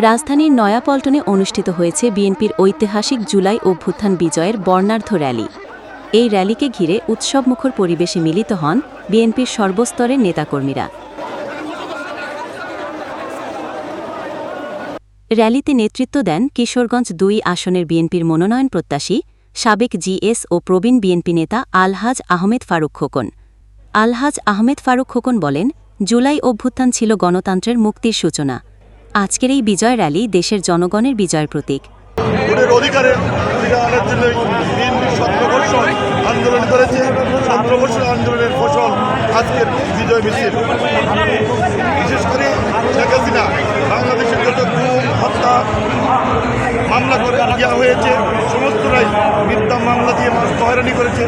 রাজধানীর নয়াপল্টনে অনুষ্ঠিত হয়েছে বিএনপির ঐতিহাসিক জুলাই অভ্যুত্থান বিজয়ের বর্ণাঢ্য র্যালি। এই র্যালিকে ঘিরে উৎসবমুখর পরিবেশে মিলিত হন বিএনপির সর্বস্তরের নেতাকর্মীরা। র্যালিতে নেতৃত্ব দেন কিশোরগঞ্জ দুই আসনের বিএনপির মনোনয়ন প্রত্যাশী, সাবেক জিএস ও প্রবীণ বিএনপি নেতা আলহাজ আহমেদ ফারুক খোকন। আলহাজ আহমেদ ফারুক খোকন বলেন, জুলাই অভ্যুত্থান ছিল গণতন্ত্রের মুক্তির সূচনা। আজকের এই বিজয় র্যালি দেশের জনগণের বিজয়ের প্রতীক। আন্দোলন বিজয় করে বাংলাদেশের মিথ্যা মামলা দিয়ে মানুষ হয়রানি করেছে।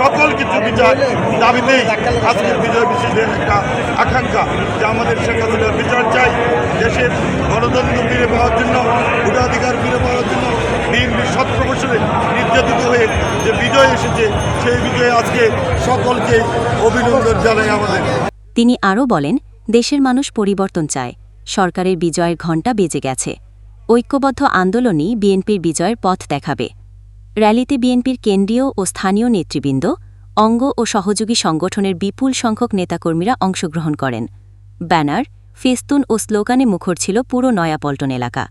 সকল কিছু বিচার দাবিতেই আজকের বিজয় মিছিলের একটা আকাঙ্ক্ষা যে আমাদের শেখ হাসিনার বিচার চাই। দেশের গণতন্ত্র ফিরে পাওয়ার জন্য, ভোটাধিকার ফিরে পাওয়ার জন্য বিএনপি সতেরো বছরে নির্যাতিত হয়ে যে বিজয় এসেছে, সেই বিজয়ে আজকে সকলকে অভিনন্দন জানাই আমাদের। তিনি আরও বলেন, দেশের মানুষ পরিবর্তন চায়। সরকারের বিজয়ের ঘণ্টা বেজে গেছে। ঐক্যবদ্ধ আন্দোলনই বিএনপির বিজয়ের পথ দেখাবে। র্যালিতে বিএনপির কেন্দ্রীয় ও স্থানীয় নেতৃবৃন্দ, অঙ্গ ও সহযোগী সংগঠনের বিপুল সংখ্যক নেতাকর্মীরা অংশগ্রহণ করেন। ব্যানার, ফেস্তুন ও স্লোগানে মুখর ছিল পুরো নয়াপল্টন এলাকা।